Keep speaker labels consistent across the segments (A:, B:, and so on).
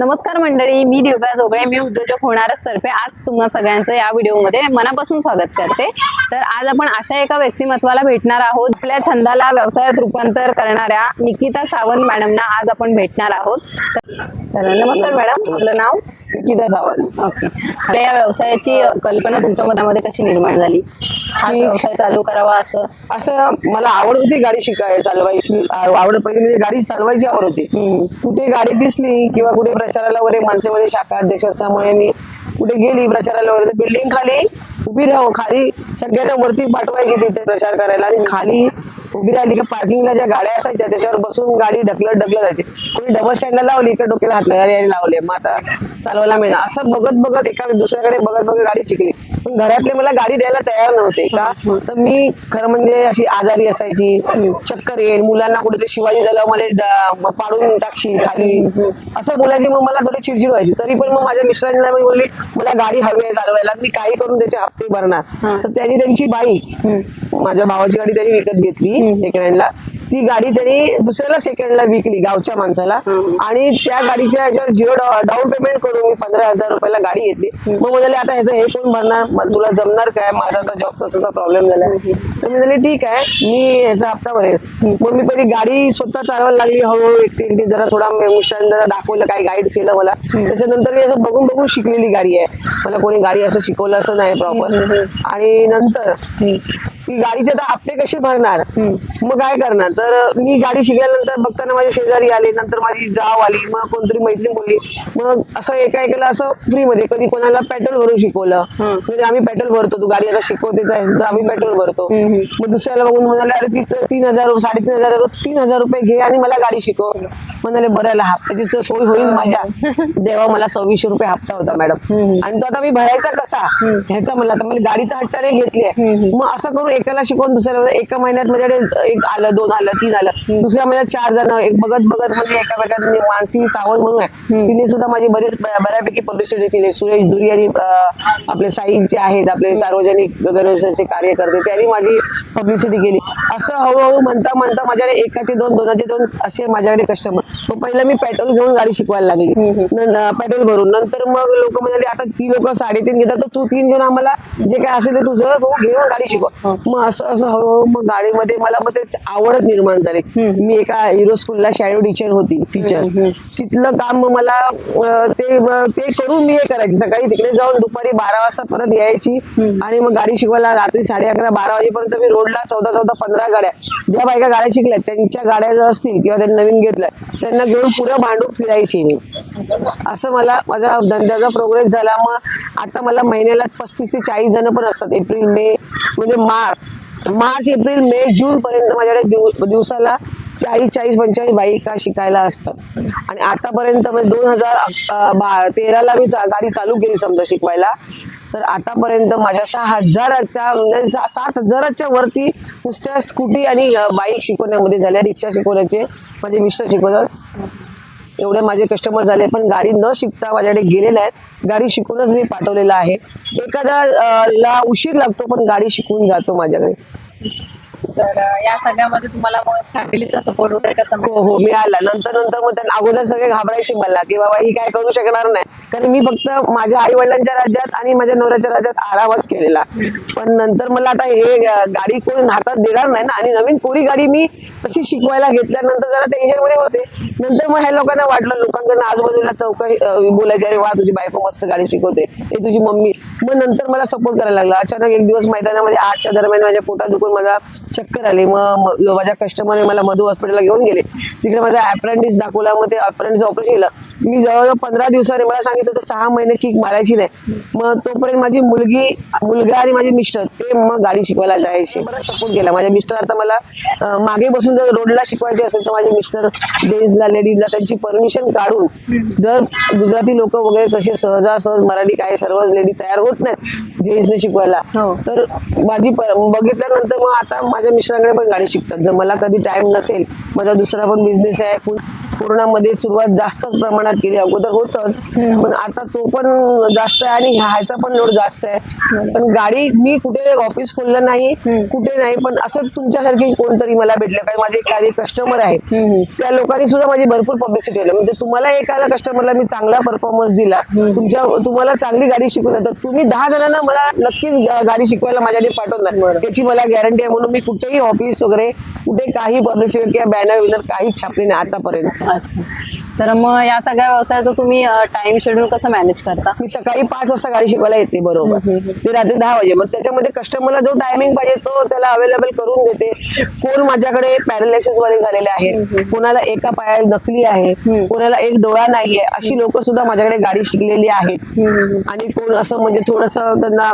A: नमस्कार मंडळी मी दिव्या जोगळे मी उद्योजक होणारच तर्फे आज तुम्हा सगळ्यांचं या व्हिडिओमध्ये मनापासून स्वागत करते. तर आज आपण अशा एका व्यक्तिमत्वाला भेटणार आहोत आपल्या छंदाला व्यवसायात रूपांतर करणाऱ्या निकिता सावंत मॅडमना आज आपण भेटणार आहोत. तर तर नमस्कार मॅडम आपलं नाव?
B: निकिता सावंत
A: ओके. या व्यवसायाची कल्पना तुमच्या मनामध्ये कशी निर्माण झाली?
B: मी-
A: व्यवसाय चालू करावा असं?
B: असं मला आवड होती गाडी शिकाय चालवायची. आवड पहिली म्हणजे गाडी चालवायची आवड होती.
A: हम्म.
B: कुठे गाडी दिसली किंवा कुठे प्रचाराला वगैरे माणसेमध्ये शाखा अध्यक्ष असल्यामुळे मी कुठे गेली प्रचाराला वगैरे बिल्डिंग खाली उभी राहू खाली सगळ्यांना वरती पाठवायची तिथे प्रचार करायला आणि खाली उभी राहिली का पार्किंगला ज्या गाड्या असायच्या त्याच्यावर बसून गाडी ढकलत ढकलत जायची. कोणी डबल स्टँडला लावली इकडे डोक्याला हात लावले लावले. मग आता चालवायला मिळणार. असं बघत बघत एका दुसऱ्याकडे बघत बघत गाडी शिकली. घरातले मला गाडी द्यायला तयार नव्हते का? तर मी खरं म्हणजे अशी आजारी असायची. चक्कर येईल मुलांना कुठेतरी शिवाजी ड- पाडून टाकशी खाली. असं बोलायची मग मला थोडी चिडचिड व्हायची. तरी पण मग माझ्या मिस्टरांना मी बोलली मला गाडी हवी आहे चालवायला मी काही करून त्याचे हप्ते भरणार. तर त्यांनी त्यांची बाई माझ्या भावाची गाडी त्यांनी विकत घेतली सेकंड हँडला ती गाडी त्यांनी दुसऱ्याला सेकंडला विकली गावच्या माणसाला. आणि त्या गाडीच्या ह्याच्यावर झिरो डाऊन पेमेंट करून मी पंधरा हजार रुपयाला गाडी घेतली. मग म्हणाले आता ह्याचं हे कोण भरणार? तुला जमणार काय? माझा आता जॉब तसा प्रॉब्लेम झाला. तर मी म्हणाले ठीक आहे. मी ह्याचा हप्ता भरेल. मग मी पहिली गाडी स्वतः चालवायला लागली. हळूहळू एकटी एकटी जरा थोडा मिस्टरांनी जरा दाखवलं काय गाईड केलं मला. त्याच्यानंतर मी असं बघून बघून शिकलेली गाडी आहे. मला कोणी गाडी असं शिकवलं असं नाही प्रॉपर आणि नंतर ती गाडीचे आता हप्ते कसे भरणार? मग काय करणार? तर मी गाडी शिकल्यानंतर बघताना माझे शेजारी आले नंतर माझी जाव आली मग कोणतरी मैत्रीण बोलली. मग असं एका एकाला असं फ्री मध्ये कधी कोणाला पेट्रोल भरून शिकवलं. म्हणजे आम्ही पेट्रोल भरतो तू गाडी आता शिकवतेच आहे तर आम्ही पेट्रोल भरतो. मग दुसऱ्याला बघून म्हणाले अरे तिचं तीन हजार साडेतीन हजार तीन हजार रुपये घे आणि मला गाडी शिकव. म्हणाले बरं हप्त्याची तर सोय होईल माझ्या. देवा मला सव्वीसशे रुपये हप्ता होता मॅडम. आणि तो आता मी भरायचा कसा? ह्याचा मला तर मला गाडीचा हट्टाने घेतली. आहे मग असं करून एकाला शिकवून दुसऱ्याला एका महिन्यात माझ्याकडे एक आलं दोन आलं तीन आलं. दुसऱ्या महिन्यात चार जण एक बघत बघत म्हणजे एका मी मानसी सावंत म्हणून आहे. तिने सुद्धा माझी बरीच बऱ्यापैकी पब्लिसिटी केली. सुरेश दुरी आणि आपले साईंचे आहेत आपले सार्वजनिक गणेशाचे कार्यकर्ते त्यांनी माझी पब्लिसिटी केली. असं हळूहळू म्हणता म्हणता माझ्याकडे एकाचे दोन दोनाचे दोन असे माझ्याकडे कस्टमर मग पहिलं मी पेट्रोल घेऊन गाडी शिकवायला लागली. पेट्रोल भरून. नंतर मग लोक म्हणाले आता ती लोक साडेतीन घेतात तर तू तीन घेऊन आम्हाला जे काय असेल ते तुझं तू घेऊन गाडी शिकव. मग असं असं हळूहळू मग गाडीमध्ये मला मग ते आवडत निर्माण झाली. मी एका हिरो स्कूलला शॅडो टीचर होती टीचर तिथलं काम मग मला ते ते करून मी हे करायची. सकाळी तिकडे जाऊन दुपारी बारा वाजता परत यायची आणि मग गाडी शिकवायला रात्री साडे अकरा बारा वाजेपर्यंत मी रोडला चौदा चौदा पंधरा गाड्या. ज्या बायका गाड्या शिकल्यात त्यांच्या गाड्या जर असतील किंवा त्यांनी नवीन घेतल्या त्यांना घेऊन पुढं भांडून फिरायची मी. असं मला माझा धंद्याचा प्रोग्रेस झाला. मग आता मला महिन्याला पस्तीस ते चाळीस जण पण असतात. एप्रिल मे म्हणजे March. March April May June पर्यंत माझ्याकडे दिव- दिवसाला चाळीस चाळीस पंचेचाळीस बाईका शिकायला असतात. आणि आतापर्यंत म्हणजे दोन हजार तेराला मी गाडी चालू केली समजा शिकवायला. तर आतापर्यंत माझ्या सहा हजाराच्या म्हणजे सात हजाराच्या वरती नुसत्या स्कूटी आणि बाईक शिकवण्यामध्ये झाल्या रिक्षा शिकवण्याचे माझे मिस्टर शिकवतात. एवढे माझे कस्टमर झाले पण गाडी न शिकता माझ्याकडे गेलेले आहेत. गाडी शिकूनच मी पाठवलेलं आहे. एखादा ला उशीर लागतो पण गाडी शिकून जातो माझ्याकडे.
A: तर या सगळ्यामध्ये तुम्हाला मग फॅमिलीचा सपोर्ट वगैरे कसा?
B: हो हो मिळाला. नंतर नंतर मग त्यांना अगोदर सगळे घाबरायचे मला की बाबा ही काय करू शकणार नाही. कारण मी फक्त माझ्या आई वडिलांच्या राज्यात आणि माझ्या नवऱ्याच्या राज्यात आरामच केलेला. पण नंतर मला आता हे गाडी कोण हातात देणार नाही ना आणि नवीन कोरी गाडी मी तशी शिकवायला घेतल्यानंतर जरा टेन्शनमध्ये होते. नंतर मग ह्या लोकांना वाटलं लोकांकडनं आजूबाजूला चौकशी अं, बोलायचे अरे वा तुझी बायको मस्त गाडी शिकवते. हे तुझी मम्मी. मग नंतर मला सपोर्ट करायला लागला. अचानक एक दिवस मैदानामध्ये आठच्या दरम्यान माझ्या पोटात दुखून माझा चक्कर आली. मग माझ्या कस्टमरने मला मधु हॉस्पिटलला घेऊन गेले. तिकडे माझा अप्रेंटिस दाखवला. मग ते अप्रेंटिस ऑपरेशन केलं. मी जवळजवळ पंधरा दिवसाने मला सांगितलं होतं सहा महिने किक मारायची नाही. मग तोपर्यंत माझी मुलगी मुलगा आणि माझे मिस्टर ते मग गाडी शिकवायला जायचे. बरं सपोर्ट केला. माझे मिस्टर आता मला मागे बसून जर रोडला शिकवायचे असेल तर माझे मिस्टर जेंट्सला लेडीजला त्यांची परमिशन काढून जर गुजराती लोक वगैरे कसे सहजासहज मराठी काय सर्व लेडी तयार होत नाहीत जेंट्सने शिकवायला
A: हो.
B: तर माझी बघितल्यानंतर मग आता माझ्या मिस्टरांकडे पण गाडी शिकतात. जर मला कधी टाइम नसेल माझा दुसरा पण बिझनेस आहे कोरोनामध्ये सुरुवात जास्त प्रमाणात केली. अगोदर होतच पण आता तो पण जास्त आहे आणि ह्याचा पण लोड जास्त आहे. पण गाडी मी कुठे ऑफिस खोललं नाही कुठे नाही पण असं तुमच्यासारखी कोणतरी मला भेटलं. कारण माझे काही कस्टमर आहेत. त्या लोकांनी सुद्धा माझी भरपूर पब्लिसिटी केली म्हणजे तुम्हाला एखाद्या कस्टमरला मी चांगला परफॉर्मन्स दिला. तुमच्या तुम्हाला चांगली गाडी शिकवली. तर तुम्ही दहा जणांना मला नक्कीच गाडी शिकवायला माझ्याकडे पाठवणार. याची मला गॅरंटी आहे. म्हणून मी कुठेही ऑफिस वगैरे कुठे काही पब्लिसिटी किंवा बॅनर विनर काहीच छापली नाही आतापर्यंत.
A: अच्छा. तर मग या सगळ्या व्यवसायाचं तुम्ही टाइम शेड्यूल कसं मॅनेज करता?
B: मी सकाळी पाच वाजता गाडी शिकवायला येते बरोबर. ते रात्री दहा वाजे मग त्याच्यामध्ये कस्टमरला जो टायमिंग पाहिजे तो त्याला अवेलेबल करून देते. कोण माझ्याकडे पॅरालिसिस वाले झालेले आहेत कोणाला एका पायात नकली आहे कोणाला एक डोळा नाहीये अशी लोक सुद्धा माझ्याकडे गाडी शिकलेली आहेत. आणि कोण असं म्हणजे थोडस त्यांना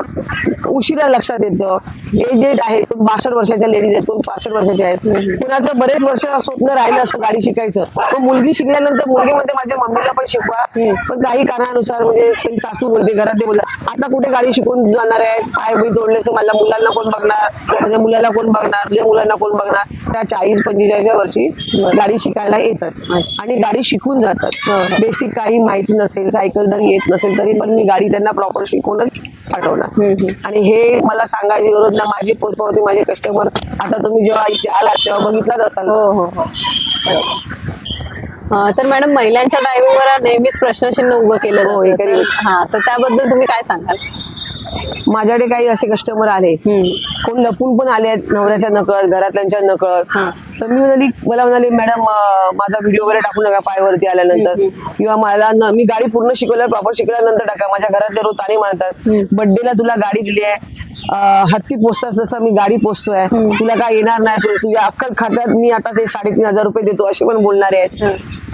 B: उशिरा लक्षात येतं. एजेड आहे कोण बासष्ट वर्षाच्या लेडीज आहेत कोण पासष्ट वर्षाच्या आहेत. कोणाचं बरेच वर्ष स्वप्न राहिलं असतं गाडी शिकायचं. पण मुलगी शिकल्यानंतर मुलगीमध्ये माझ्या मम्मीला पण शिकवा. पण काही कारणानुसार म्हणजे सासू बोलते घरात ते बोलतात. आता कुठे गाडी शिकून जाणार आहे? पाय मी तोडले तर मला मुलांना कोण बघणार? माझ्या मुलाला कोण बघणार? माझ्या मुलांना कोण बघणार? त्या चाळीस पंचेचाळीसच्या वर्षी गाडी शिकायला येतात. आणि गाडी शिकून जातात. बेसिक काही माहिती नसेल सायकल जरी येत नसेल तरी पण मी गाडी त्यांना प्रॉपर शिकवूनच पाठवणार. आणि हे मला सांगायची गरज ना माझी पोचपावती माझे कस्टमर आता तुम्ही जेव्हा इथे आलात तेव्हा बघितलाच असाल.
A: हो हो हो. अं, तर मॅडम महिलांच्या ड्रायव्हिंगवर नेहमीच प्रश्नचिन्ह उभं केलं
B: हो, गोष्ट.
A: हा तर त्याबद्दल तुम्ही काय सांगाल?
B: माझ्याकडे काही असे कस्टमर आले. कोण लपून पण आले आहेत नवऱ्याच्या नकळत घरातल्यांच्या नकळत. तर मी म्हणाली मला म्हणाले मॅडम माझा व्हिडिओ वगैरे टाकू नका पायवरती आल्यानंतर. किंवा मला मी गाडी पूर्ण शिकवल्या प्रॉपर शिकवल्यानंतर टाका. माझ्या घरातले रोज ताणी मारतात. बर्थडेला तुला गाडी दिली आहे. हत्ती पोचतात तसं मी गाडी पोचतोय तुला काय येणार नाही तू. तुझ्या अक्कल खात्यात मी आता ते साडेतीन हजार रुपये देतो असे पण बोलणारे आहेत.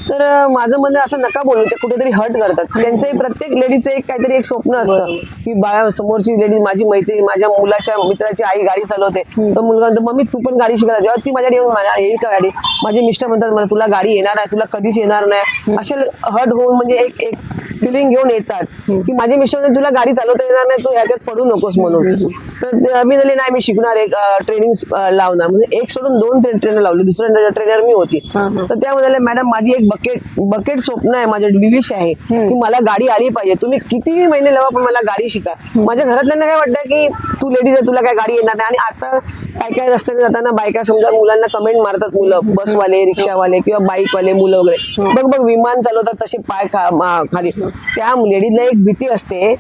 B: तर माझं म्हणणं असं नका बोलू. ते कुठेतरी हर्ट करतात. त्यांचंही प्रत्येक लेडीचं एक काहीतरी एक स्वप्न असतं. की बाळा समोरची लेडी माझी मैत्रीण माझ्या मुलाच्या मित्राची आई गाडी चालवते. तर मुलगा म्हणतो मम्मी तू पण गाडी शिकायला जेव्हा ती माझ्याकडे येऊन मला येईल का गाडी? माझे मिस्टर म्हणतात मला तुला गाडी येणार आहे तुला कधीच येणार नाही. असे हर्ट होऊन म्हणजे एक एक फिलिंग घेऊन येतात. की माझे मिस्टर तुला गाडी चालवता येणार नाही तू ह्याच्यात पडू नकोस म्हणून. तर मी झाली नाही मी शिकणार एक ट्रेनिंग लावणार. म्हणजे एक सोडून दोन ट्रेनर लावली. दुसऱ्या ट्रेनर मी होती. तर त्या म्हणाले मॅडम माझी एक बकेट बकेट स्वप्न आहे माझं विश आहे की मला गाडी आली पाहिजे. तुम्ही किती महिने लावा पण मला गाडी शिका. माझ्या घरातल्यांना काय वाटतं की तू लेडीज आहे तुला काय गाडी येणार नाही? आणि आता काय काय रस्त्याने जाताना बायका समजा मुलांना कमेंट मारतात मुलं बसवाले रिक्षावाले किंवा बाईकवाले मुलं वगैरे. बघ बघ विमान चालवतात तसे पाय खाली. त्या लेडीजला एक भीती असते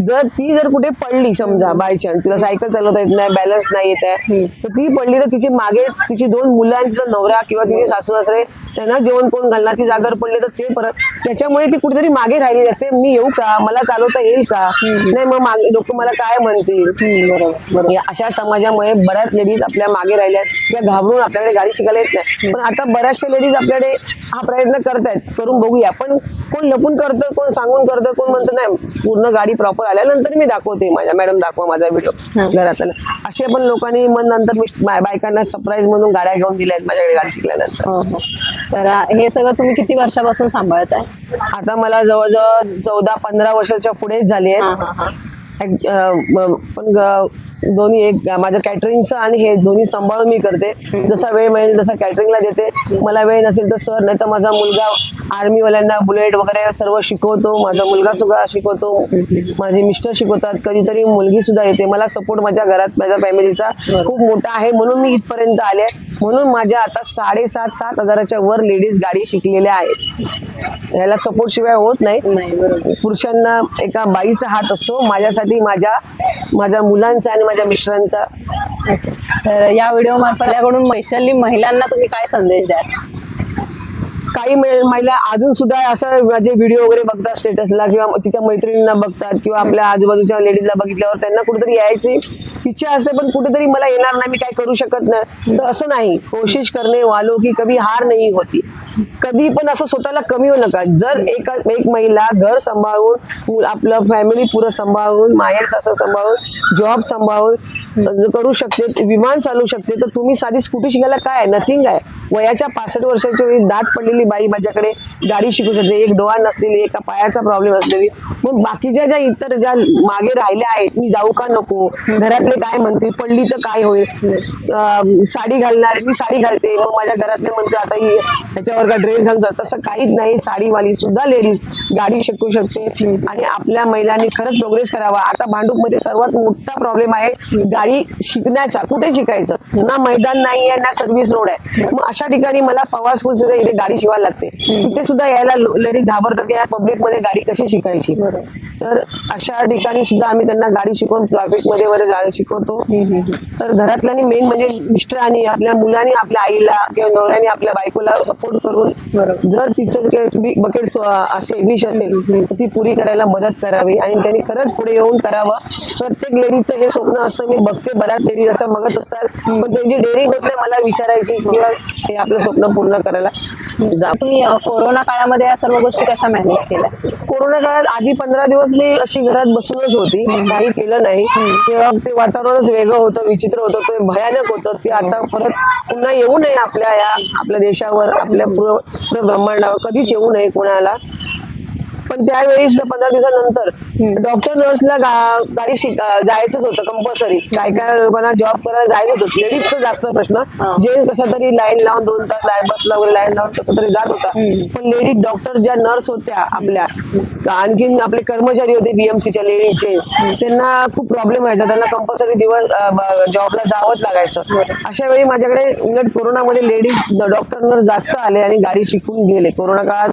B: जर ती जर कुठे पडली समजा बाय चान्स तिला सायकल चालवता येत नाही बॅलन्स नाही येत आहे तर ती पडली तर तिची मागे तिची दोन मुलं आणि तिचा नवरा किंवा तिचे सासू सासरे त्यांना जेवण कोण घालणार ती जागर पडली तर ते परत त्याच्यामुळे ती कुठेतरी मागे राहिलेली असते मी येऊ का? मला चालवता येईल का? नाही मग मागे लोक मला काय म्हणतील? बरोबर अशा समाजामुळे बऱ्याच लेडीज आपल्या मागे राहिल्यात. किंवा घाबरून आपल्याकडे गाडी शिकायला येत नाही. पण आता बऱ्याचशा लेडीज आपल्याकडे हा प्रयत्न करतायत. करून बघूया. पण कोण लपून करतं कोण सांगून करतं कोण म्हणतं नाही पूर्ण गाडी प्रॉपर आल्यानंतर मी दाखवते. माझ्या मॅडम दाखवा माझा व्हिडिओ घरातला. असे पण लोकांनी मग नंतर बायकांना सरप्राईज म्हणून गाड्या घेऊन दिल्या आहेत माझ्याकडे गाडी शिकल्यानंतर.
A: हो हो. तर हे सगळं तुम्ही किती वर्षापासून सांभाळत आहे
B: आता मला जवळजवळ चौदा पंधरा वर्षाच्या पुढेच झाली आहे पण दोन्ही एक माझं कॅटरिंगचं आणि हे दोन्ही सांभाळून मी करते. जसा वेळ मिळेल तसा कॅटरिंगला देते. मला वेळ नसेल तर सर नाही तर माझा मुलगा आर्मीवाल्यांना बुलेट वगैरे सर्व शिकवतो. माझा मुलगा सुद्धा शिकवतो. माझे मिस्टर शिकवतात. कधीतरी मुलगी सुद्धा येते. मला सपोर्ट माझ्या घरात माझ्या फॅमिलीचा खूप मोठा आहे म्हणून मी इथपर्यंत आले. म्हणून माझ्या आता साडेसात सात हजाराच्या वर लेडीज गाडी शिकलेल्या आहेत. याला सपोर्ट शिवाय होत नाही. पुरुषांना एका बाईचा हात असतो. माझ्यासाठी माझ्या माझ्या मुलांचा आणि माझ्या मिस्टरांचा.
A: तर या व्हिडिओ मार्फत आपल्याकडून वैशाली महिलांना तुम्ही काय संदेश द्याल?
B: काही महिला अजून सुद्धा असं माझे व्हिडिओ वगैरे बघतात स्टेटसला किंवा तिच्या मैत्रिणींना बघतात किंवा आपल्या आजूबाजूच्या लेडीजला बघितल्यावर त्यांना कुठेतरी यायची. इच्छा असते पण कुठेतरी मला येणार नाही मी काय करू शकत नाही. तर असं नाही. कोशिश करणे वालो की कधी हार नाही होती. कधी पण असं स्वतःला कमी होऊ नका. जर एका एक महिला घर सांभाळून आपलं फॅमिली पुरं सांभाळून माहेर सासर सांभाळून जॉब सांभाळून करू शकते विमान चालू शकते तर तुम्ही साधी स्कूटी शिकायला काय आहे? नथिंग आहे. वयाच्या पासष्ट वर्षाच्या वेळी दाट पडलेली बाई माझ्याकडे. गाडी शिकू शकते. एक डोळा नसलेली एका पायाचा प्रॉब्लेम असलेली. मग बाकीच्या ज्या इतर ज्या मागे राहिल्या आहेत मी जाऊ का नको? घरातले काय म्हणतील? पडली तर काय होईल? साडी घालणार मी साडी घालते. मग माझ्या घरातले म्हणते आता ही ह्याच्यावर का ड्रेस घालतो तसं काहीच नाही. साडीवाली सुद्धा लेडीज गाडी शिकू शकते. आणि आपल्या महिलांनी खरंच प्रोग्रेस करावा. आता भांडूपमध्ये सर्वात मोठा प्रॉब्लेम आहे गाडी शिकण्याचा. कुठे शिकायचं? ना मैदान नाही आहे ना सर्व्हिस रोड आहे. मग अशा ठिकाणी मला पवार स्कूल सुद्धा इथे गाडी शिवायला लागते. तिथे सुद्धा यायला लेडीज घाबरतात की या पब्लिकमध्ये गाडी कशी शिकायची. तर अशा ठिकाणी सुद्धा आम्ही त्यांना गाडी शिकवून ट्रॅफिकमध्ये वगैरे गाडी शिकवतो. तर घरातल्यानी मेन म्हणजे मिस्टरांनी आपल्या मुलांनी आपल्या आईला किंवा नवऱ्याने आपल्या बायकोला सपोर्ट करून जर तिचं बकेट असेल विश असेल तर ती पुरी करायला मदत करावी आणि त्यांनी खरंच पुढे येऊन करावं. प्रत्येक लेडीजचं हे स्वप्न असतं मी बघते बऱ्याच लेडीज असं बघत असतात पण त्यांची डेअरिंग होत नाही मला विचारायची किंवा हे आपलं स्वप्न पूर्ण करायला जा
A: तुम्ही अ, कोरोना काळामध्ये या सर्व गोष्टी कशा मॅनेज केल्या?
B: कोरोना काळात आधी पंधरा दिवस मी अशी घरात बसूनच होती. काही केलं नाही. तेव्हा ते वातावरणच वेगळं होतं विचित्र होतं ते भयानक होतं. ते आता परत पुन्हा येऊ नये आपल्या या आपल्या देशावर आपल्या ब्रह्मांडावर. कधीच येऊ नये कोणाला. पण त्यावेळी पंधरा दिवसानंतर डॉक्टर नर्सला गाडी जायचंच होतं कंपल्सरी काय काय लोकांना जॉब करायला जायचं होतं. लेडीजचं जास्त प्रश्न. जे कसं तरी लाईन लावून दोन तास लाईन बसला वगैरे लाईन लावून कसं तरी जात होता. पण लेडीज डॉक्टर ज्या नर्स होत्या आपल्या आणखीन आपले कर्मचारी होते बीएमसीच्या लेडीजचे त्यांना खूप प्रॉब्लेम व्हायचा. त्यांना कंपल्सरी दिवस जॉबला जावंच लागायचं. अशा वेळी माझ्याकडे उलट कोरोनामध्ये लेडीज डॉक्टर नर्स जास्त आले आणि गाडी शिकून गेले. कोरोना काळात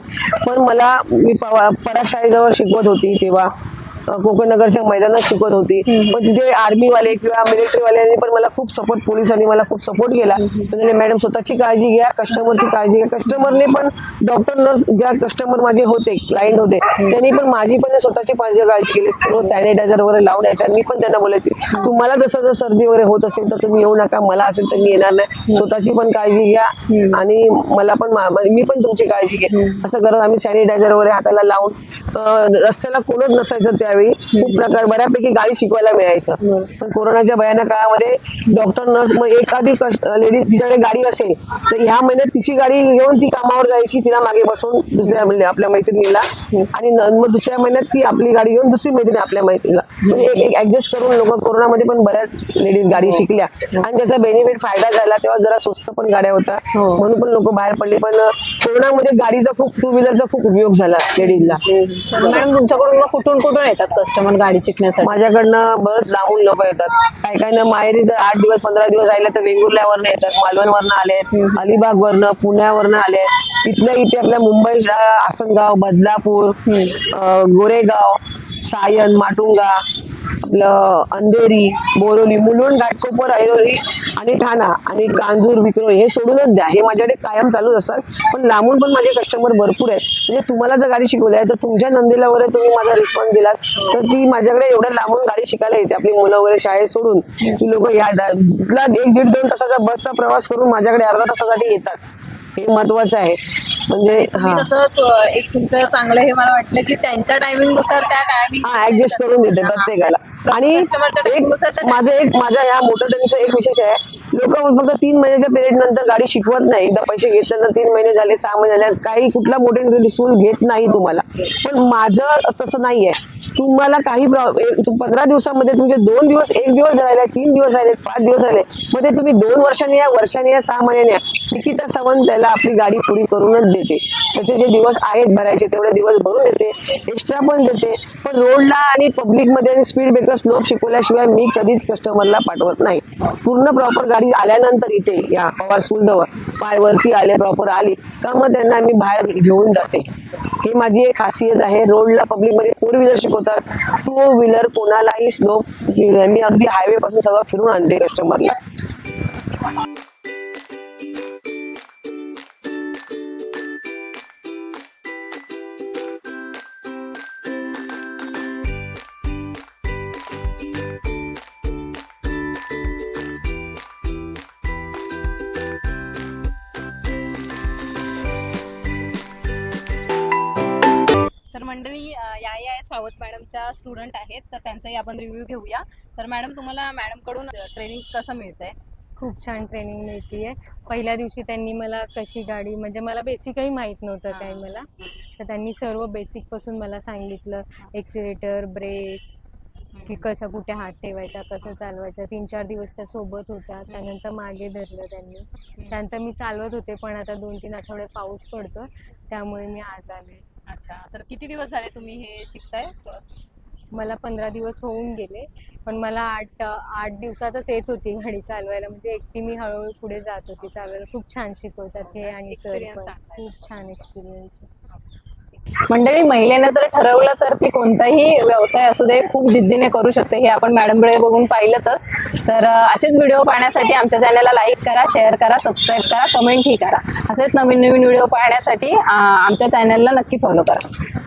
B: पण मला मी पवा- पराग शाळेजवळ शिकवत होती तेव्हा. कोकण नगरच्या मैदानात शिकवत होती. पण तिथे आर्मीवाले किंवा मिलिटरीवाल्यांनी पण मला खूप सपोर्ट पोलिसांनी मला खूप सपोर्ट केला. म्हणजे मॅडम स्वतःची काळजी घ्या कस्टमरची काळजी घ्या. कस्टमरने पण डॉक्टर नर्स ज्या कस्टमर माझे होते क्लायंट होते त्यांनी पण माझी पण स्वतःची काळजी काळजी केली. रोज सॅनिटायझर वगैरे लावून यायच्या मी पण त्यांना बोलायची तुम्हाला जसं जर सर्दी वगैरे होत असेल तर तुम्ही येऊ नका. मला असेल तर मी येणार नाही. स्वतःची पण काळजी घ्या आणि मला पण मा- पण तुमची काळजी घे. असं करत आम्ही सॅनिटायझर वगैरे हाताला लावून रस्त्याला कोणच नसायचं त्यावेळी खूप प्रकार बऱ्यापैकी गाडी शिकवायला मिळायचं. पण कोरोनाच्या भयानक काळामध्ये डॉक्टर नर्स मग एखादी लेडीज तिच्याकडे गाडी असेल तर ह्या महिन्यात तिची गाडी घेऊन ती कामावर जायची तिला मागे बसून दुसऱ्या म्हणजे आपल्या मैत्रिणीला. आणि न- मग दुसऱ्या महिन्यात ती आपली गाडी घेऊन दुसरी मैत्रीण आपल्या मैत्रिणीला. म्हणजे एक एक ऍडजस्ट करून लोक कोरोनामध्ये पण बऱ्याच लेडीज गाडी शिकल्या. आणि त्याचा बेनिफिट फायदा झाला तेव्हा जरा स्वस्त पण गाड्या होत्या. म्हणून पण लोक बाहेर पडले. पण कोरोनामध्ये गाडीचा खूप टू व्हीलरचा खूप उपयोग झाला लेडीजला
A: मॅडम तुमच्याकडून मग कुठून कुठून येतात? कस्टमर गाडी शिकण्यासाठी
B: माझ्याकडनं बरंच लांबून लोक येतात. काही काही ना माहेरी जर आठ दिवस पंधरा दिवस राहिले तर वेंगुर्ल्यावरनं येतात मालवणवरनं आले अलिबागवरनं पुण्यावरनं आले इथल्या इथे आपल्या मुंबई आसनगाव बदलापूर गोरेगाव सायन माटुंगा आपलं अंधेरी बोरोली मुलुंड घाटकोपर ऐरोली आणि ठाणा आणि कांजूर विक्रोळी हे सोडूनच द्या. हे माझ्याकडे कायम चालूच असतात. पण लांबून पण माझे कस्टमर भरपूर आहेत. म्हणजे तुम्हाला जर गाडी शिकवली आहे तर तुमच्या नंदीला वगैरे तुम्ही माझा रिस्पॉन्स दिलात. तर ती माझ्याकडे एवढ्या लांबून गाडी शिकायला येते. आपली मुलं वगैरे शाळेत सोडून ती लोक या एक दीड दोन तासाचा बसचा प्रवास करून माझ्याकडे अर्धा तासासाठी येतात. हे महत्वाचं आहे. म्हणजे हा.
C: एक तुमचं चांगलं हे मला वाटलं की त्यांच्या टायमिंगनुसार त्या टायमिंग
B: हा ऍडजस्ट करून देते प्रत्येकाला. आणि एक माझं एक माझ्या या मोटर ट्रेनिंगचा एक विशेष आहे. लोक फक्त तीन महिन्याच्या पिरियड नंतर गाडी शिकवत नाही. एकदा पैसे घेतल्यानंतर तीन महिने झाले सहा महिने झाले. काही कुठला मोठे स्कूल घेत नाही तुम्हाला. पण माझं तसं नाहीये. तुम्हाला काही पंधरा दिवसामध्ये तुमचे दोन दिवस एक दिवस राहिले तीन दिवस राहिले पाच दिवस राहिले मग ते तुम्ही दोन वर्षांनी या वर्षाने या सहा महिन्याने या. निकिता सावंत त्याला आपली गाडी पुरी करूनच देते. त्याचे जे दिवस आहेत भरायचे तेवढे दिवस भरून देते. एक्स्ट्रा पण देते. पण रोडला आणि पब्लिकमध्ये आणि स्पीड ब्रेकर स्लोप शिकवल्याशिवाय मी कधीच कस्टमरला पाठवत नाही. पूर्ण प्रॉपर गाडी आल्यानंतर इथे या पवार स्कूल जवळ. पायवरती आले प्रॉपर आली का मग त्यांना मी बाहेर घेऊन जाते. ही माझी एक खासियत आहे. रोडला पब्लिकमध्ये फोर व्हीलर होतात टू व्हीलर कोणालाही स्लोप मी अगदी हायवे पासून सगळं फिरून आणते कस्टमरला
C: आहेत तर त्यांचाही आपण रिव्ह्यू घेऊया. तर मॅडम तुम्हाला मॅडमकडून ट्रेनिंग कसं मिळतंय?
D: खूप छान ट्रेनिंग मिळतीये. पहिल्या दिवशी त्यांनी मला कशी गाडी म्हणजे मला बेसिकही माहीत नव्हतं काय
C: हां.
D: मला. तर त्यांनी सर्व बेसिकपासून मला सांगितलं. एक्सिलेटर ब्रेक की कसं कुठे हात ठेवायचा कसं चालवायचं. तीन चार दिवस त्या सोबत होत्या. त्यानंतर मागे धरलं त्यांनी. त्यानंतर मी चालवत होते पण आता दोन तीन आठवडे पाऊस पडतो त्यामुळे मी आज आले.
C: अच्छा. तर किती दिवस झाले तुम्ही हे शिकताय?
D: मला पंधरा दिवस होऊन गेले. पण मला आठ आठ दिवसातच येत होती गाडी चालवायला. म्हणजे एकटी मी हळूहळू पुढे जात होती चालवायला. खूप छान शिकवतात हे आणि सर पण. खूप छान एक्सपिरियन्स
A: मंडळी महिलेने जर ठरवलं तर ती कोणताही व्यवसाय असू दे खूप जिद्दीने करू शकते. हे आपण मॅडमकडे बघून पाहिलंच तर असेच व्हिडिओ पाहण्यासाठी आमच्या चॅनलला लाईक करा शेअर करा सबस्क्राईब करा कमेंटही करा. असेच नवीन नवीन व्हिडिओ पाहण्यासाठी आमच्या चॅनलला नक्की फॉलो करा.